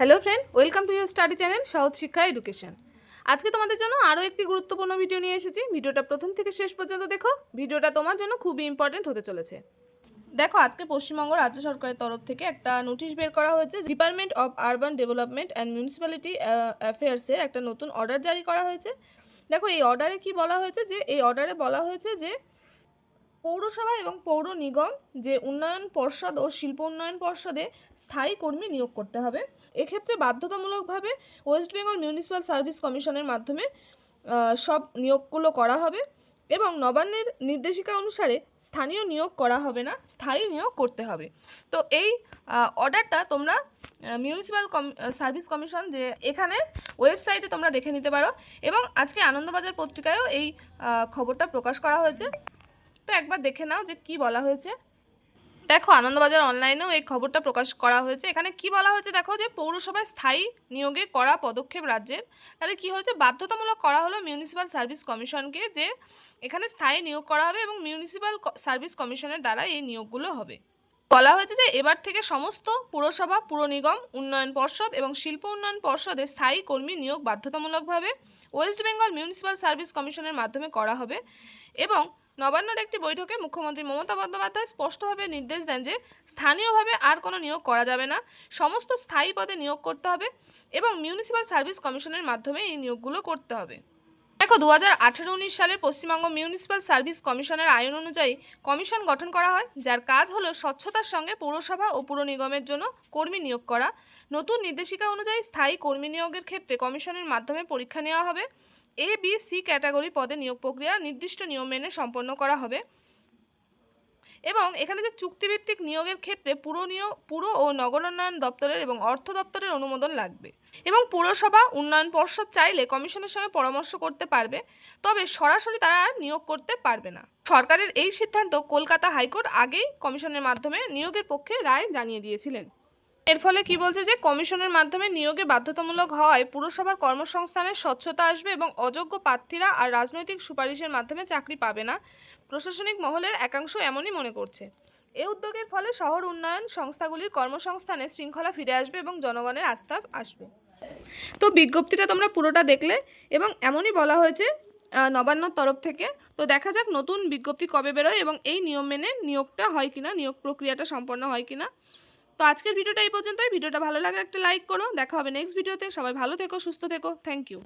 Hello friend welcome to your study channel Sahaj Shiksha education আজকে তোমাদের জন্য আরও একটি গুরুত্বপূর্ণ ভিডিও নিয়ে এসেছি। ভিডিওটা প্রথম থেকে শেষ পর্যন্ত দেখো। ভিডিওটা তোমার জন্য খুবই ইম্পর্টেন্ট হতে চলেছে। দেখো, আজকে পশ্চিমবঙ্গ রাজ্য সরকারের তরফ থেকে একটা নোটিশ বের করা হয়েছে department of urban development and municipality অ্যাফেয়ার্সের একটা নতুন অর্ডার জারি করা হয়েছে। দেখো, এই অর্ডারে কি বলা হয়েছে যে, এই অর্ডারে বলা হয়েছে যে পৌরসভা এবং পৌর নিগম যে উন্নয়ন পর্ষদ ও শিল্প উন্নয়ন পর্ষদে স্থায়ী কর্মী নিয়োগ করতে হবে। এক্ষেত্রে বাধ্যতামূলকভাবে ওয়েস্ট বেঙ্গল মিউনিসিপ্যাল সার্ভিস কমিশনের মাধ্যমে সব নিয়োগগুলো করা হবে এবং নবান্নের নির্দেশিকা অনুসারে স্থানীয় নিয়োগ করা হবে না, স্থায়ী নিয়োগ করতে হবে। তো এই অর্ডারটা তোমরা মিউনিসিপ্যাল সার্ভিস কমিশন যে এখানে ওয়েবসাইটে তোমরা দেখে নিতে পারো এবং আজকে আনন্দবাজার পত্রিকায়ও এই খবরটা প্রকাশ করা হয়েছে। তো একবার দেখে নাও যে কি বলা হয়েছে। দেখো, আনন্দবাজার অনলাইনেও এই খবরটা প্রকাশ করা হয়েছে। এখানে কি বলা হয়েছে? দেখো যে পৌরসভায় স্থায়ী নিয়োগে করা পদক্ষেপ রাজ্যের। তাহলে কি হয়েছে? বাধ্যতামূলক করা হলো মিউনিসিপ্যাল সার্ভিস কমিশনকে যে এখানে স্থায়ী নিয়োগ করা হবে এবং মিউনিসিপ্যাল সার্ভিস কমিশনের দ্বারা এই নিয়োগগুলো হবে। বলা হয়েছে যে এবার থেকে সমস্ত পুরসভা পুর নিগম উন্নয়ন পর্ষদ এবং শিল্প উন্নয়ন পর্ষদে স্থায়ী কর্মী নিয়োগ বাধ্যতামূলকভাবে ওয়েস্ট বেঙ্গল মিউনিসিপ্যাল সার্ভিস কমিশনের মাধ্যমে করা হবে এবং নবান্নর একটি বৈঠকে মুখ্যমন্ত্রী মমতা বন্দ্যোপাধ্যায় স্পষ্টভাবে নির্দেশ দেন যে স্থানীয়ভাবে আর কোনো নিয়োগ করা যাবে না। সমস্ত স্থায়ী পদে নিয়োগ করতে হবে এবং মিউনিসিপ্যাল সার্ভিস কমিশনের মাধ্যমে এই নিয়োগগুলো করতে হবে। দেখো দু হাজার আঠেরো উনিশ সালে পশ্চিমবঙ্গ মিউনিসিপ্যাল সার্ভিস কমিশনের আইন অনুযায়ী কমিশন গঠন করা হয়, যার কাজ হলো স্বচ্ছতার সঙ্গে পৌরসভা ও পুর নিগমের জন্য কর্মী নিয়োগ করা। নতুন নির্দেশিকা অনুযায়ী স্থায়ী কর্মী নিয়োগের ক্ষেত্রে কমিশনের মাধ্যমে পরীক্ষা নেওয়া হবে। এ বি সি ক্যাটাগরি পদে নিয়োগ প্রক্রিয়া নির্দিষ্ট নিয়ম মেনে সম্পন্ন করা হবে। এবং এখানে যে চুক্তিভিত্তিক নিয়োগের ক্ষেত্রে পুর পুর ও নগর উন্নয়ন দপ্তরের এবং অর্থ দপ্তরের অনুমোদন লাগবে। এবং পুরসভা উন্নয়ন পর্ষদ চাইলে কমিশনের সঙ্গে পরামর্শ করতে পারবে, তবে সরাসরি তারা আর নিয়োগ করতে পারবে না। সরকারের এই সিদ্ধান্ত কলকাতা হাইকোর্ট আগেই কমিশনের মাধ্যমে নিয়োগের পক্ষে রায় জানিয়ে দিয়েছিলেন। এর ফলে কি বলছে যে কমিশনের মাধ্যমে নিয়োগে বাধ্যতামূলক হওয়ায় পুরসভার কর্মসংস্থানের স্বচ্ছতা আসবে এবং অযোগ্য প্রার্থীরা আর রাজনৈতিক সুপারিশের মাধ্যমে চাকরি পাবে না। প্রশাসনিক মহলের একাংশ এমনই মনে করছে। এ উদ্যোগের ফলে শহর উন্নয়ন সংস্থাগুলির কর্মসংস্থানে শৃঙ্খলা ফিরে আসবে এবং জনগণের আস্থা আসবে। তো বিজ্ঞপ্তিটা তোমরা পুরোটা দেখলে এবং এমনই বলা হয়েছে নবান্নর তরফ থেকে। তো দেখা যাক নতুন বিজ্ঞপ্তি কবে বেরোয় এবং এই নিয়ম মেনে নিয়োগটা হয় কিনা, নিয়োগ প্রক্রিয়াটা সম্পন্ন হয় কিনা। তো আজকের ভিডিওটা এই পর্যন্তই। ভিডিওটা ভালো লাগে একটা লাইক করো। দেখা হবে নেক্সট ভিডিওতে সবাই ভালো থেকো, সুস্থ থেকো। Thank you